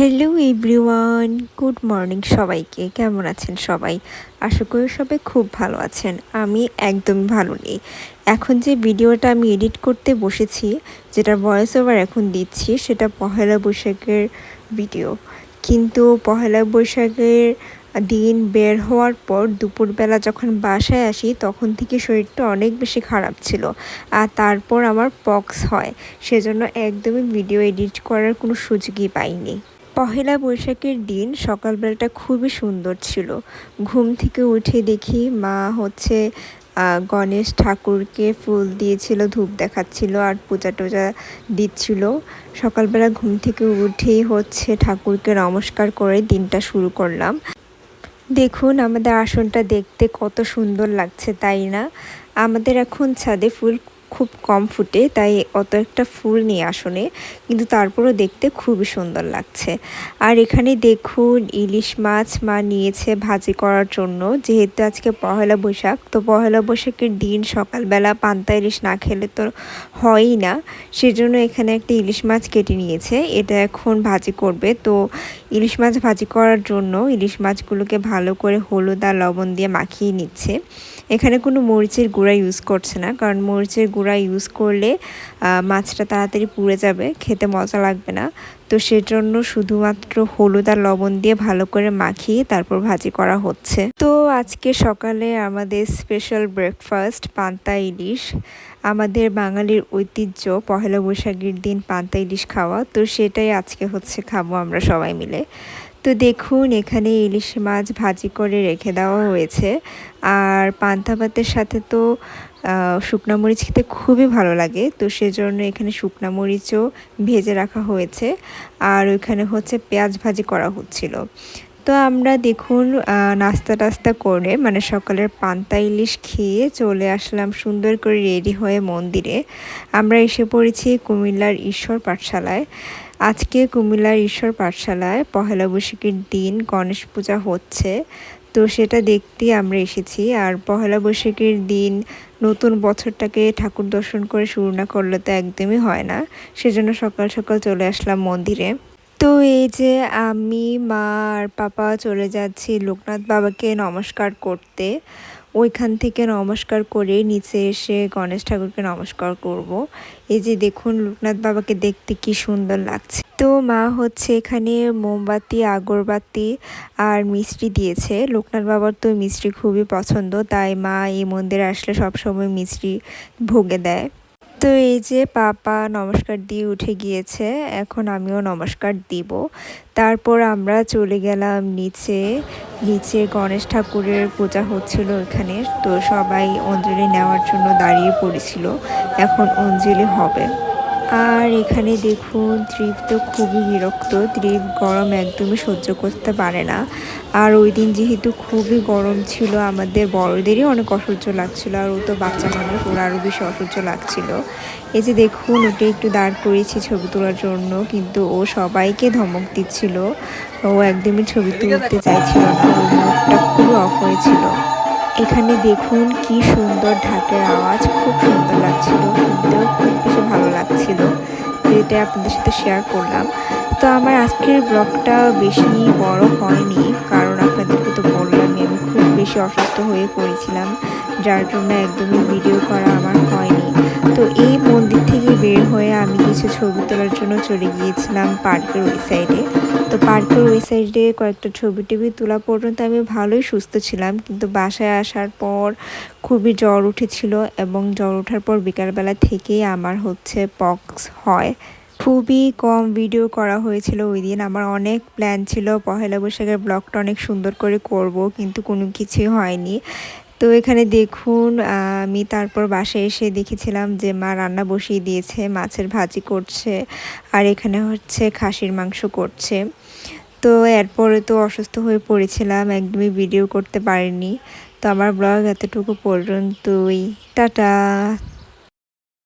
Hello everyone good morning সবাইকে। কেমন আছেন সবাই? আশা করি সবাই খুব ভালো আছেন। আমি একদমই ভালো নেই। এখন যে ভিডিওটা আমি এডিট করতে বসেছি, যেটা ভয়েস ওভার এখন দিচ্ছি, সেটা পহেলা বৈশাখের ভিডিও কিন্তু পহেলা বৈশাখের দিন বের হওয়ার পর দুপুরবেলা যখন বাসায় আসি, তখন থেকে শরীরটা অনেক বেশি খারাপ ছিল। আর তারপর আমার পক্স হয়। সেজন্য একদমই ভিডিও এডিট করার কোনো সুযোগই পাইনি। পহেলা বৈশাখের দিন সকালবেলাটা খুবই সুন্দর ছিল। ঘুম থেকে উঠে দেখি মা হচ্ছে গণেশ ঠাকুরকে ফুল দিয়েছিল, ধূপ দেখাচ্ছিল আর পূজা টুজা দিচ্ছিল। সকালবেলা ঘুম থেকে উঠেই হচ্ছে ঠাকুরকে নমস্কার করে দিনটা শুরু করলাম। দেখুন আমাদের আসনটা দেখতে কত সুন্দর লাগছে, তাই না? আমাদের এখন ছাদে ফুল খুব কম ফুটে, তাই অত একটা ফুল নিয়ে আসনে। কিন্তু তারপরও দেখতে খুবই সুন্দর লাগছে। আর এখানে দেখুন, ইলিশ মাছ মা নিয়েছে ভাজি করার জন্য। যেহেতু আজকে পহেলা বৈশাখ, তো পহেলা বৈশাখের দিন সকালবেলা পান্তা ইলিশ না খেলে তো হয়ই না। সেজন্য এখানে একটা ইলিশ মাছ কেটে নিয়েছে। এটা এখন ভাজি করবে। তো ইলিশ মাছ ভাজি করার জন্য ইলিশ মাছগুলোকে ভালো করে হলুদ আর লবণ দিয়ে মাখিয়ে নিচ্ছে। এখানে কোনো মরিচের গুঁড়া ইউজ করছে না, কারণ মরিচের গুঁড়া ইউজ করলে মাছটা তাড়াতাড়ি পুড়ে যাবে, খেতে মজা লাগবে না। তো সেজন্য শুধুমাত্র হলুদ আর লবণ দিয়ে ভালো করে মাখিয়ে তারপর ভাজি করা হচ্ছে। তো আজকে সকালে আমাদের স্পেশাল ব্রেকফাস্ট পান্তা ইলিশ। আমাদের বাঙালির ঐতিহ্য পহেলা বৈশাখীর দিন পান্তা ইলিশ খাওয়া। তো সেটাই আজকে হচ্ছে খাব আমরা সবাই মিলে। তো দেখুন, এখানে ইলিশ মাছ ভাজি করে রেখে দেওয়া হয়েছে। আর পান্তা ভাতের সাথে তো শুকনা মরিচ খেতে খুবই ভালো লাগে। তো সেজন্য এখানে শুকনা মরিচও ভেজে রাখা হয়েছে। আর ওইখানে হচ্ছে পেঁয়াজ ভাজি করা হচ্ছিল। তো আমরা দেখুন নাস্তা টাস্তা করে মানে সকালের পান্তা ইলিশ খেয়ে চলে আসলাম সুন্দর করে রেডি হয়ে মন্দিরে। আমরা এসে পড়েছি কুমিল্লার ঈশ্বর পাঠশালায়। আজকে কুমিল্লার ঈশ্বর পাঠশালায় পহেলা বৈশাখের দিন গণেশ পূজা হচ্ছে, তো সেটা দেখতেই আমরা এসেছি। আর পহেলা বৈশাখের দিন নতুন বছরটাকে ঠাকুর দর্শন করে শুরু না করলে তো একদমই হয় না। সেজন্য সকাল সকাল চলে আসলাম মন্দিরে। তো এই যে আমি, মা আর পাপা চলে যাচ্ছি লোকনাথ বাবাকে নমস্কার করতে। ওইখান থেকে নমস্কার করে নিচে এসে গণেশ ঠাকুরকে নমস্কার করব। এই যে দেখুন লোকনাথ বাবাকে দেখতে কি সুন্দর লাগছে। তো মা হচ্ছে এখানে মোমবাতি, আগরবাতি আর মিষ্টি দিয়েছে। লোকনাথ বাবার তো মিষ্টি খুবই পছন্দ, তাই মা এই মন্দিরে আসলে সবসময় মিষ্টি ভোগে দেয়। তো এই যে পাপা নমস্কার দিয়ে উঠে গিয়েছে, এখন আমিও নমস্কার দিব। তারপর আমরা চলে গেলাম নিচে নিচে গণেশ ঠাকুরের পূজা হচ্ছিল এখানে। তো সবাই অঞ্জলি নেওয়ার জন্য দাঁড়িয়ে পড়েছিল, এখন অঞ্জলি হবে। আর এখানে দেখুন ত্রিপ তো খুবই বিরক্ত। ত্রিপ গরম একদমই সহ্য করতে পারে না। আর ওই দিন যেহেতু খুবই গরম ছিল, আমাদের বড়দেরই অনেক অসহ্য লাগছিল আর ও তো বাচ্চা মানুষ, ওর আরও বেশি অসহ্য লাগছিল। এই যে দেখুন ওটা একটু দাঁড় করিয়েছি ছবি তোলার জন্য, কিন্তু ও সবাইকে ধমক দিচ্ছিল। ও একদমই ছবি তুলতে চাইছিল খুবই অফ হয়েছিল। এখানে দেখুন, কি সুন্দর ঢাকের আওয়াজ, খুব সুন্দর লাগছিল। শুনতেও খুব তো আপনাদের সাথে শেয়ার করলাম। তো আমার আজকের ব্লগটা বেশি বড় হয়নি, কারণ আপনাদেরকে তো বললামই, আমি খুব বেশি অসুস্থ হয়ে পড়েছিলাম, যার জন্য একদমই ভিডিও করা আমার হয়নি। তো এই মন্দির থেকে বের হয়ে আমি কিছু ছবি তোলার জন্য চলে গিয়েছিলাম পার্কের ওই সাইডে তো পার্কের ওই সাইডে কয়েকটা ছবি টবি তোলা পর্যন্ত আমি ভালোই সুস্থ ছিলাম, কিন্তু বাসায় আসার পর খুবই জ্বর উঠেছিল এবং জ্বর ওঠার পর বিকালবেলা থেকেই আমার হচ্ছে পক্স হয়। খুবই কম ভিডিও করা হয়েছিল ওই দিন আমার অনেক প্ল্যান ছিল, পহেলা বৈশাখের ব্লগটা অনেক সুন্দর করে করব, কিন্তু কোনো কিছুই হয়নি। তো এখানে দেখুন আমি তারপর বাসায় এসে দেখেছিলাম যে মা রান্না বসিয়ে দিয়েছে, মাছের ভাজি করছে, আর এখানে হচ্ছে খাসির মাংস করছে। তো এরপরে তো অসুস্থ হয়ে পড়েছিলাম, একদমই ভিডিও করতে পারিনি। তো আমার ব্লগ এতটুকু পর্যন্তই। টাটা!